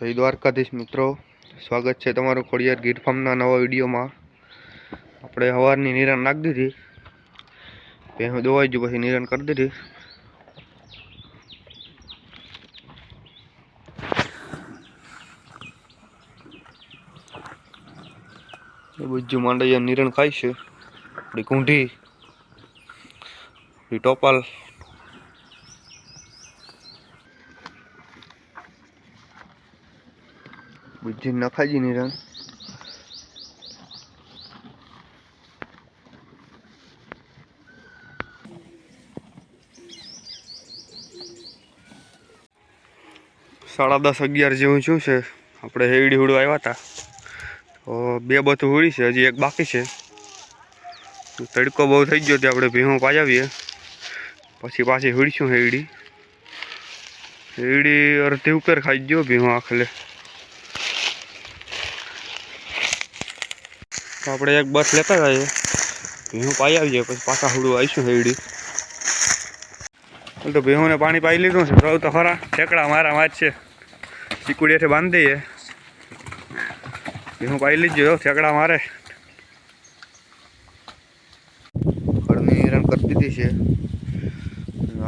જય દ્વારકાધીશ મિત્રો. સ્વાગત છે તમારું ખોડિયાર ગીર ફાર્મના નવા વિડીયોમાં. આપણે હવારની નિરણ નાખી દીધી. પહેલું દોવાઈ ગયું, પછી નિરણ કરી દીધી. બધું માંડૈયા નિરણ ખાય છે. આપણી કુંઢી. આપણી ટોપાલ. બુజ్జి નખાજી નિરણ સાડા દસ અગિયાર જેવું શું છે? આપણે હેવડી હુડું આવ્યા હતા. તો બે બધું હુડી છે, હજી એક બાકી છે. તડકો બહુ થઈ ગયો તે આપણે ભીમો પાજાવીએ. પછી પાછી હુડીશું હેવડી હેવડી અડધી ઉપર ખાઈ ગયો ભીમો આખલે. તો આપણે એક બસ લેતા જઈએ ભીહું પાઈ આવીએ પછી પાછા હુડું આવીશું હેડી. તો ભીહુંને પાણી પાઈ લીધું છે, સૌ તો ખરા. ઠેકડા મારા માં છે. ચીકુડીએથી બાંધી દઈએ. ભીહું પાઈ લીધું ઠેકડા મારે. ખડની હેરાન કરી દીધી છે.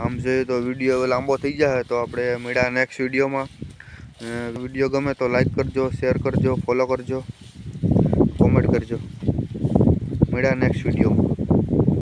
આમ જોઈએ તો વીડિયો લાંબો થઈ જાય તો આપણે મળ્યા નેક્સ્ટ વિડીયોમાં. વીડિયો ગમે તો લાઈક કરજો શેર કરજો ફોલો કરજો. કોમેન્ટ કરજો. મળ્યા નેક્સ્ટ વિડીયોમાં